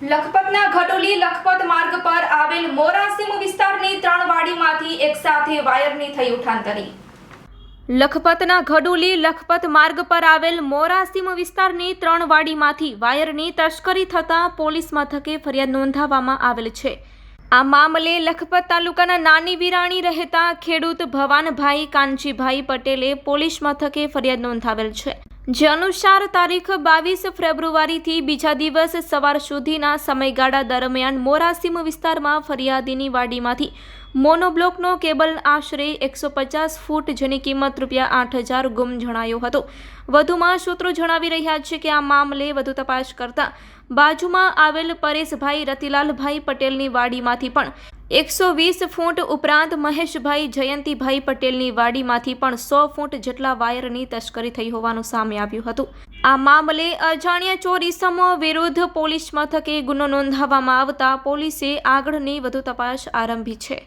લખપતના ઘટોલી લખપત માર્ગ પર આવેલ મોરાસીમ વિસ્તારની ત્રણ વાડીમાંથી એક સાથે વાયરની થઈ ઉઠાંતરી. લખપતના ઘડુલી લખપત માર્ગ પર આવેલ મોરાસીમ વિસ્તારની ત્રણ વાડીમાંથી વાયરની તસ્કરી થતાં પોલીસ મથકે ફરિયાદ નોંધાવવામાં આવેલ છે. આ મામલે લખપત તાલુકાના નાની વિરાણી રહેતા ખેડૂત ભવાનભાઈ કાનજીભાઈ પટેલે પોલીસ મથકે ફરિયાદ નોંધાવેલ છે. જે અનુસાર તારીખ બાવીસ ફેબ્રુઆરીથી બીજા દિવસ સવાર સુધીના સમયગાળા દરમિયાન મોરાસીમ વિસ્તારમાં ફરિયાદીની વાડીમાંથી મોનોબ્લોકનો કેબલ આશરે એકસો પચાસ ફૂટ જેની કિંમત રૂપિયા આઠ હજાર ગુમ જણાયો હતો. વધુમાં સૂત્રો જણાવી રહ્યા છે કે આ મામલે વધુ તપાસ કરતા બાજુમાં આવેલ પરેશભાઈ રતિલાલભાઈ પટેલની વાડીમાંથી પણ એકસો વીસ ફૂટ ઉપરાંત મહેશભાઈ જયંતિભાઈ પટેલની વાડીમાંથી પણ સો ફૂટ જેટલા વાયરની તસ્કરી થઈ હોવાનું સામે આવ્યું હતું. આ મામલે અજાણ્યા ચોરીસમો વિરુદ્ધ પોલીસ મથકે ગુનો નોંધાવવામાં આવતા પોલીસે આગળની વધુ તપાસ આરંભી છે.